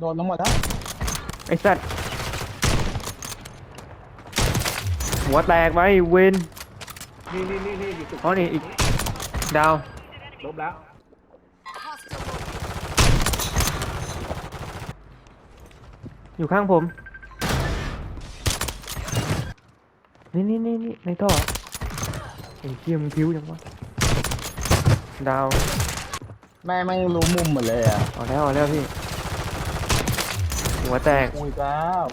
โดนทั้งหมดแล้วไอ้สัตว์หัวแตกไปเวนนี่นี่นี่นี่อยู่ตึกอ๋อนี่อีกดาวลบแล้ว อยู่ข้างผม นี่นี่นี่นี่ในท่อไอ้เกียมงพิ้วยังวะดาวแม่ไม่รู้มุมหมดเลยอะ เอาแล้วเอาแล้วพี่ หัวแตกอุ้ยแล้ว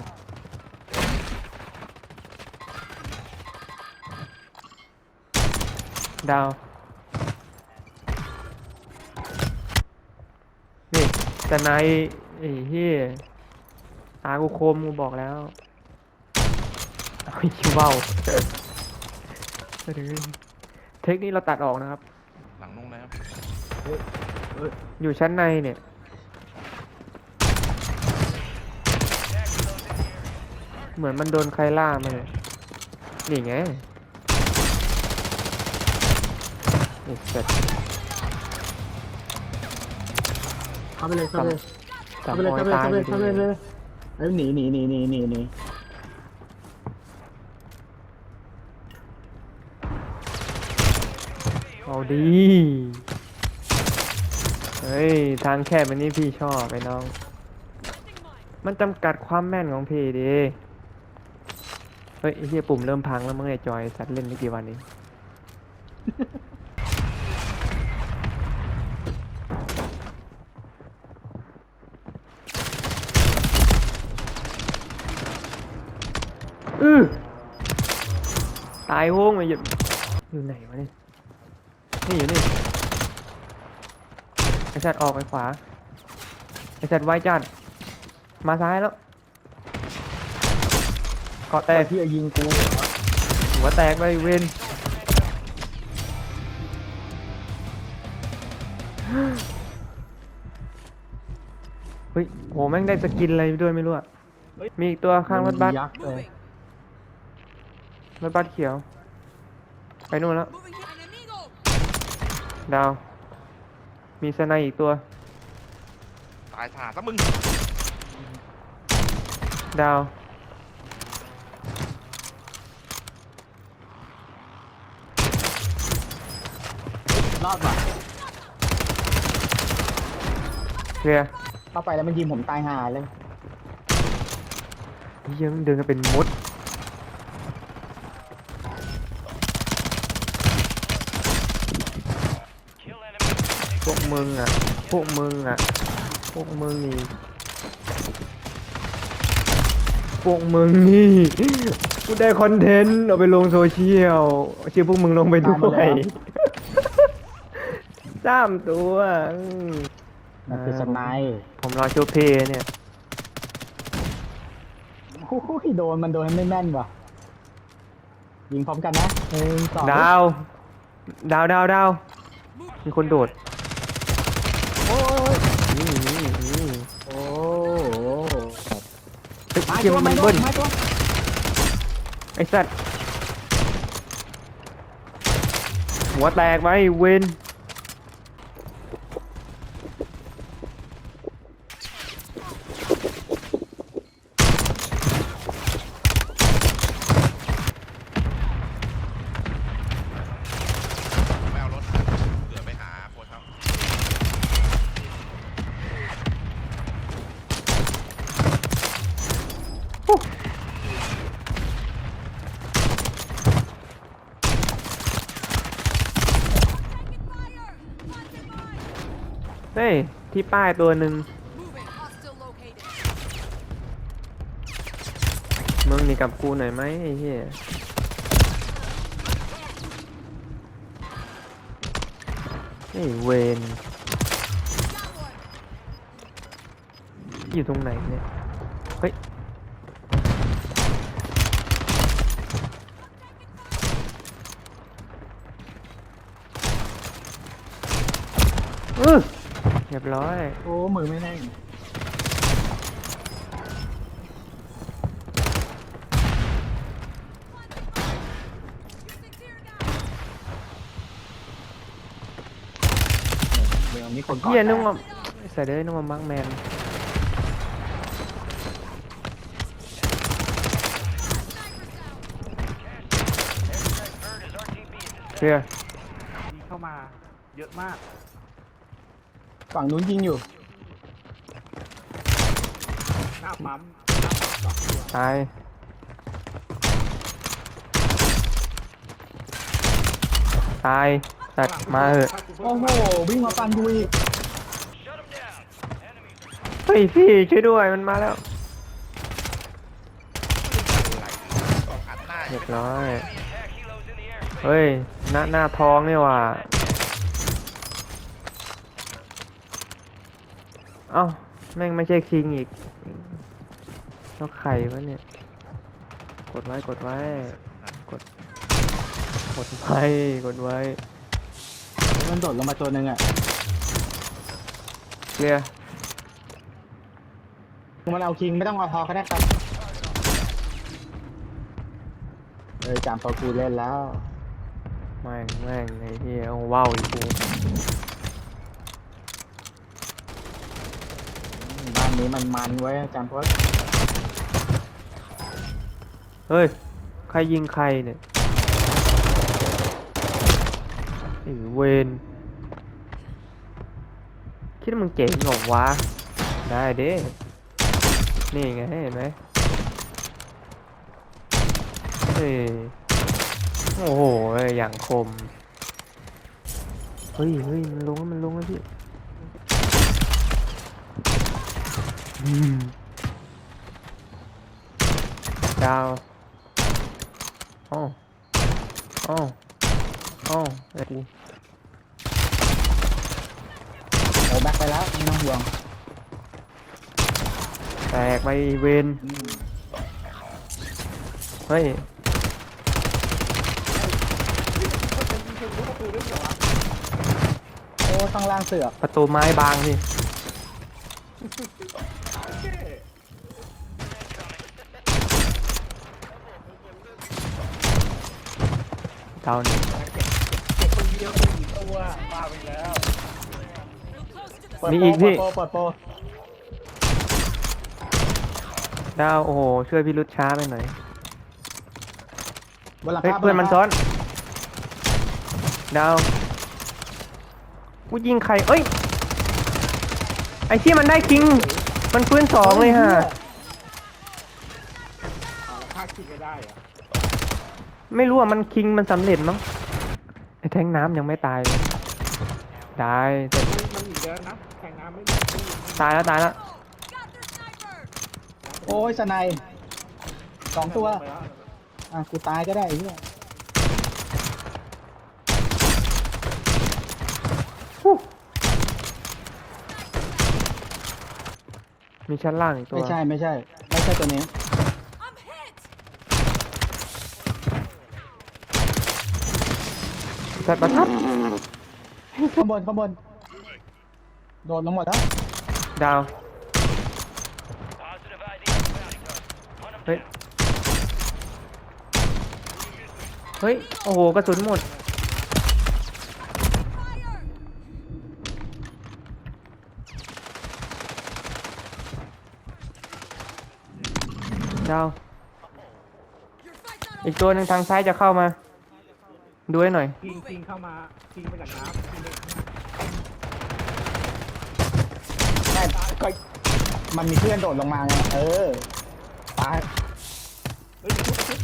ดาว นี่แต่นายไอ้เฮียตากูคมกูบอกแล้วเอาไอ้ชิวเบาเดี๋ยวเทคนี้เราตัดออกนะครับ หลังนุ่งนะครับอยู่ชั้นในเนี่ย เหมือนมันโดนใครล่ามาเลยนี่ไงนี่เสร็จเข้าไปเลยเข้าไปเลยสาเข้ามไปเลยร้อยเข้าไปเลยตายเข้าไปเลยเข้าไปเลยเอ้ยหนีหนีหนีหนีหนีหนีเอาดีเฮ้ย ทางแคบอันนี้พี่ชอบไอ้น้อง มันจำกัดความแม่นของพี่ดี เฮ้ยไอ้เหี้ยปุ่มเริ่มพังแล้วมั้งไอ้จอยสัตว์เล่นไม่กี่วันนี้ อือตายโว้งไปอยู่อยู่ไหนวะเนี่ยนี่อยู่นี่ไอสัตว์ออกไปขวาไอสัตว์ไว้จัดมาซ้ายแล้ว เกาะแตแต่กที่จะยิงกู หัวแตกไปเวนเฮ้ยโหแม่งได้สกินอะไรด้วยไม่รู้อะมีอีกตัวข้างรถบัสยักษ์เลย รถบัสเขียว ไปนู่นแล้วดาว มีสไนด์อีกตัว ตายถาซะมึง ดาว รอดว่ะเคลียร์เข้าไปแล้วมันยิงผมตายห่าเลย เหี้ยังเดินกันเป็นมดพวกมึงอะ พวกมึงอะ พวกมึงนี่ พวกมึงนี่กูได้คอนเทนต์เอาไปลงโซเชียลชื่อพวกมึงลงไปด้ตามมาวยแล้ว สามตัวอืมมันคือสไนป์ผมรอชูเพย์เนี่ย โอ้ยโดนมันโดนไม่แม่นว่ะ ยิงพร้อมกันนะหนึ่งสองดาว ดาวดาวดาวมีคนโดด โอ้ยนี่นี่นี่โอ้โหเฮ้ยมาเกมตัวมัมานตัวเบิ้ล มาตัวไอ้สัตว์หัวแตกไหมเวน ไม่เอารถเผื่อไปหาโค้ชเขา เฮ้ย ที่ ป้ายตัวหนึ่งมึงนี่กับกูหน่อยไหมไอ้เหี้ยไอ้เวนอยู่ตรงไหนเนี่ย เฮ้ยอื้อ โอ้มือไม่แน่นเดี๋ยวนนึกว่าใส่เลยนึกว่ามังแมนเคลียร์เข้ามาเยอะมาก ฝั่งนู้นยิงอยู่ หน้าปั๊มหน้าปั๊มสองตัวตาย ตายสัตว์มาเถอะโอ้โห วิ่งมาฟันกูอีกเฮ้ยพี่ช่วยด้วยมันมาแล้วอัดหน้าเรียบร้อย เฮ้ย หน้าหน้าท้องนี่ว่ะ เอ้า แม่งไม่ใช่คิงอีกแล้วไข่วะเนี่ย กดไว้ กดไว้ กด กดไว้ กดไว้ มันโดดลงมาตัวหนึ่งอะเคลียร์มันเอาคิงไม่ต้องเอาพอก็ได้ครับเอ้ยจามพอกูเล่นแล้ว แม่งแม่งไอ้เหี้ยเอาว้าวอีกกู บ้านนี้มันมันไว้ยจามพอเฮ้ย ใครยิงใครเนี่ยไอ้เวนคิดว่ามึงเจ๋งเหรอวะ ได้เด้ นี่ไงเห็นไหมเฮ้ยโอ้โห อย่างคม เฮ้ยเฮ้ยมันลงแล้วมันลงแล้วพี่อืม ดาวอ๋ออ๋ออ๋อเอ็ดเอาแบ็คไปแล้วไม่ต้องห่วง แตกไปเวนเฮ้ยโอ้ต้องล่างเสือกประตูไม้บางพี่ เท่านี้เก็บคนเดียวสี่ตัวปาไปแล้วเปิดมีโปอีกพี่เปิดโปรเปิดโปรดาวโอ้โหช่วยพี่รุดช้าไปหน่อยบนหลังเฮ้ยคาเพื่อนมันซ้อน ดาวกูยิงใครเอ้ย ไอ้ที่มันได้คิง มันฟื้นสองเลยฮะอ่าแล้วพลาดคิดไม่ได้เหรอะ ไม่รู้อะมันคิงมันสำเร็จมั้งไอ้แทงน้ำยังไม่ตายเลยได้แต่มันมันหนีเดินนะแข่งน้ำไม่ได้ไม่ได้ตายแล้วตายแล้วโอ้ยสไนด์สองตัวไปแล้วอะ กูตายก็ได้ไอ้เหี้ยมีชั้นล่างอีกตัวไม่ใช่ไม่ใช่ ไม่ใช่ตัวนี้ สัตว์ประทับข้างบนข้างบน โดดลงหมดแล้ว ดาวเฮ้ยเฮ้ย โอ้โห กระสุนหมด ดาว อีกตัวหนึ่งทางซ้ายจะเข้ามา ดูให้หน่อยคิงคิงเข้ามาคิงมาจากน้ำคิงเด็กไม่ก็มันมีเพื่อนโดดลงมาไงเออตายเฮ้ยชุบชุบ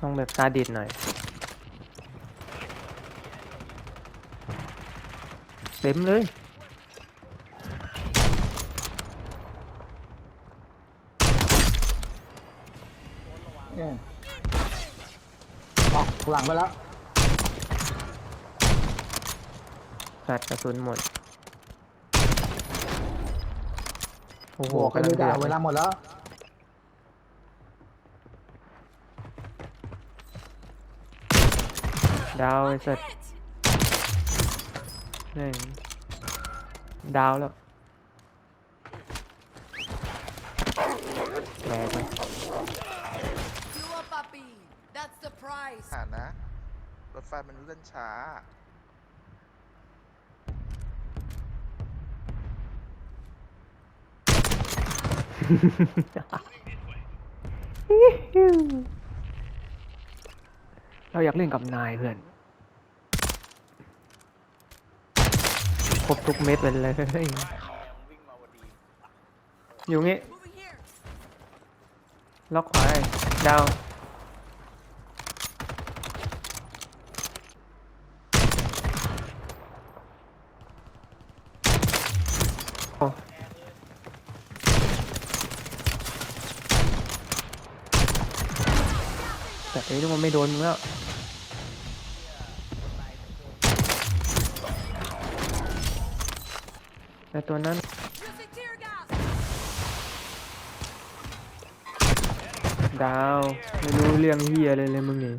ต้องแบบซาดิสหน่อยเต็มเลยเนี่ยออก หลังไปแล้วสัตว์กระสุนหมด โอ้โหโอ้ใครรู้กำจะลังเอาเดืเวอดลาหมดแล้วดาวไอ้สัตว์หนึ่งดาวแล้วแหลกไป price. อ่านนะ รถไฟมันเลื่อนช้าอเราอยากเล่นกับนายเพื่อน ครบทุกเม็ดไปเลย อยู่งี้ Moving here. ล็อกขวาให้ดาว โอ้แต่เอ้ยนึกว่าไม่ โดนมึงแล้วแต่ตัวนั้นดาวไม่รู้เรื่องเฮียอะไรเลยมึงนี่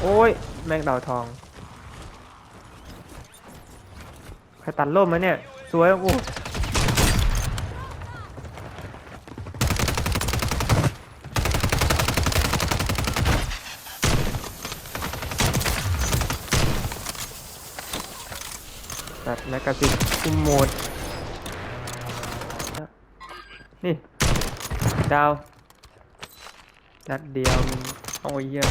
โอ้ย แมงดาวทองใครตัดร่มมาเนี่ย สวยกูตั แมกกาซินคุมโหมด นี่ ดาว นัดเดียวมึงโอ้ยเหี้ย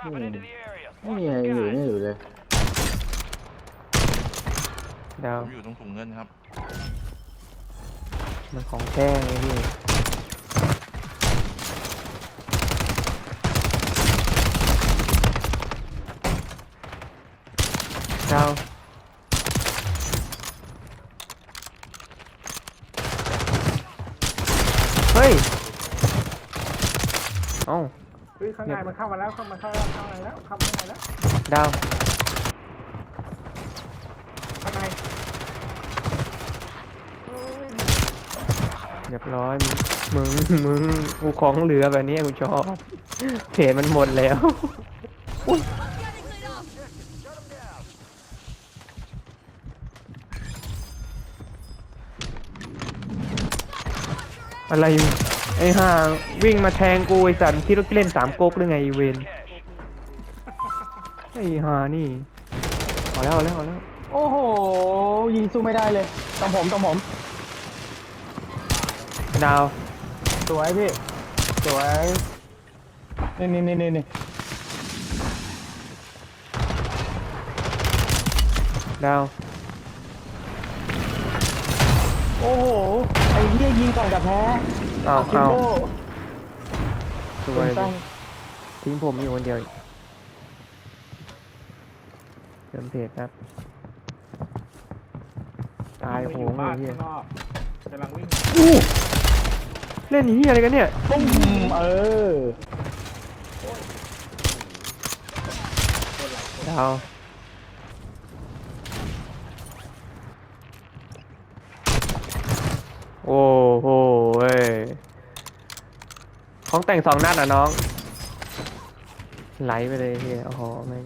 ไม่มีไม่มีอะไรอยู่นี่อยู่เลย ดาวผมอยู่ตรงถุงเงินครับ มันของแท้ไงพี่ ดาวเฮ้ย เอ้า เฮ้ยข้างในมันเข้ามาแล้วเข้ามาเข้าแล้วเข้ามาแล้วเข้ามาข้างในแล้วดาว ข้างในเรียบร้อยมึง มึง กูของเหลือแบบนี้กูชอบเพจมันหมดแล้ว I'm getting อะไรไอ้ห่าวิ่งมาแทงกูไอ้สันที่เราเล่นสามก๊กหรือไงอีเวนไอ้ห่านี่เอาแล้วเอาแล้วเอาแล้วโอ้โห ยิงสู้ไม่ได้เลยต้องผมต้องผม ดาวสวยพี่ สวย นี่นี่นี่นี่นี่ดาว โอ้โหไอ้ เหี้ยยิงก่อนกับแพ้เอาคิมเอาโบสวยต้องทิ้งผมอยู่คนเดียวอีกเติมเพจครับ ตายไปโหอยู่งบ้านไอ้เหี้ยข้างนอกกำลังวิ่งอู้เล่นนี้ยอะไรกันเนี่ยปุ้มเออดาว โอ้โหเว้ยของแต่งสองนัดอะน้องไหลไปเลยเฮียโอ้โหแม่ง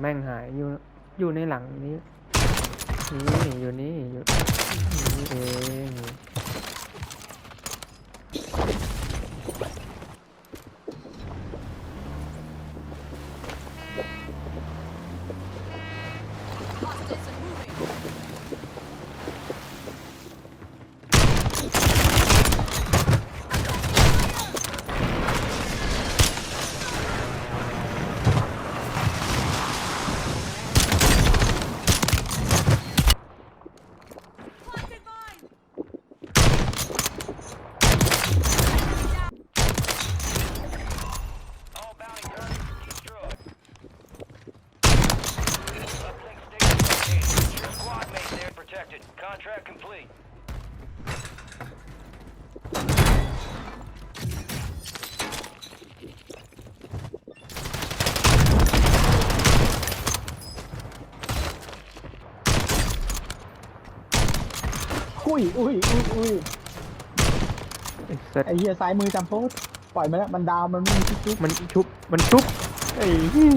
แม่งหายอยู่อยู่ในหลังนี้นี่อยู่นี่อยู่นี่เอง อุ้ยอุ้ยอุ้ยอุ้ยไอ้สัตว์ไอ้เหี้ยซ้ายมือจำโพสปล่อยมาแล้วมันดาวมันไม่มีทิกทิกมันชุบ มันชุบไอ้เหี้ย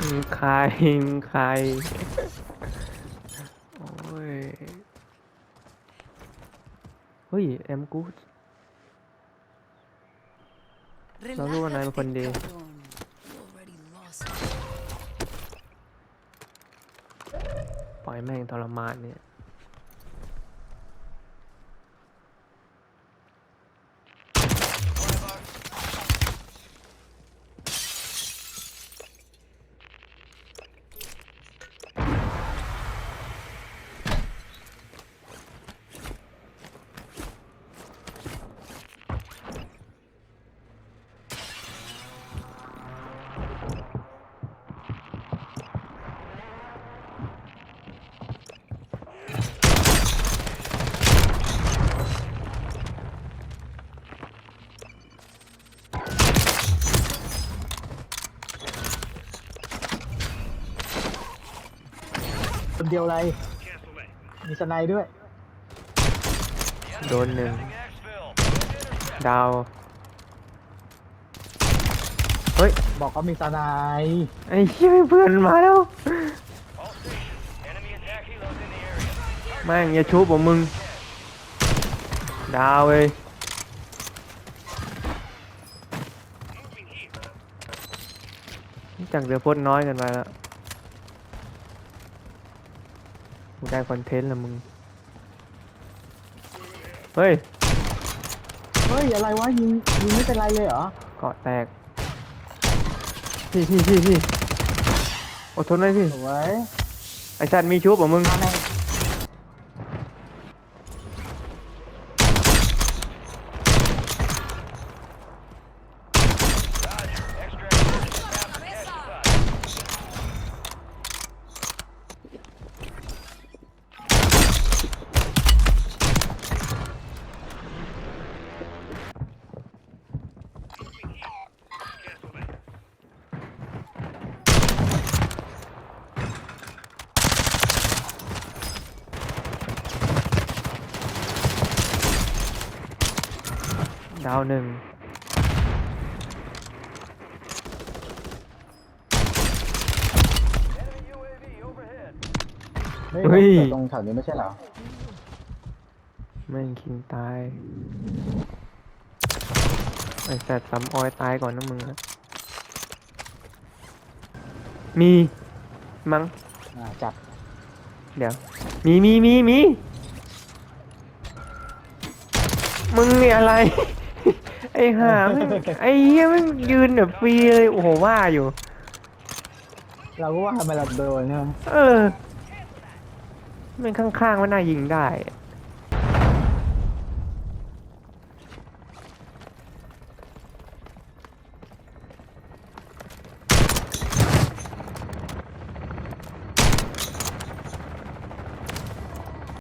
มึงใครมึงใครโอ้ยเฮ้ย แอมกูส Nó luôn là Relájate, con de- cabrón. You already lost. ปล่อยแม่งทรมานเนี่ย เดียวอะไร มีสไนด์ด้วย โดนหนึ่ง ดาว เฮ้ย บอกเขามีสไนด์ไอ้เหี้ยเพื่อนมาแล้วแม่งอย่าชุบผมมึง ดาวเว้ยจากเดือพดน้อยเกันไปแล้ว กูได้คอนเทนต์แล้วมึง เฮ้ย เฮ้ย อะไรวะ ยิง ยิงไม่เป็นไรเลยเหรอ เกาะแตก พี่พี่พี่พี่อดทนไว้พี่ สวย ไอสัตว์มีชุบเหรอมึง มาแม่ง ดาวหนึ่งเฮ้ยเฮ้ยเกิดตรงแถวนี้ไม่ใช่เหรอแม่งคิงตาย ไอสัตว์ซ้ำออยตายก่อนนะมึงนะมีมั้ง อ่า จับ เดี๋ยว มีมีมีมี มึงนี่อะไร ไอ้ห่าแม่งไอ้เหี้ยแม่งยืนแบบฟรีเลยโอ้โหว่าอยู่ เราก็ว่าทำไมเราโดนใช่ไหมเออแม่งข้างๆว่าน่ายิงได้อะ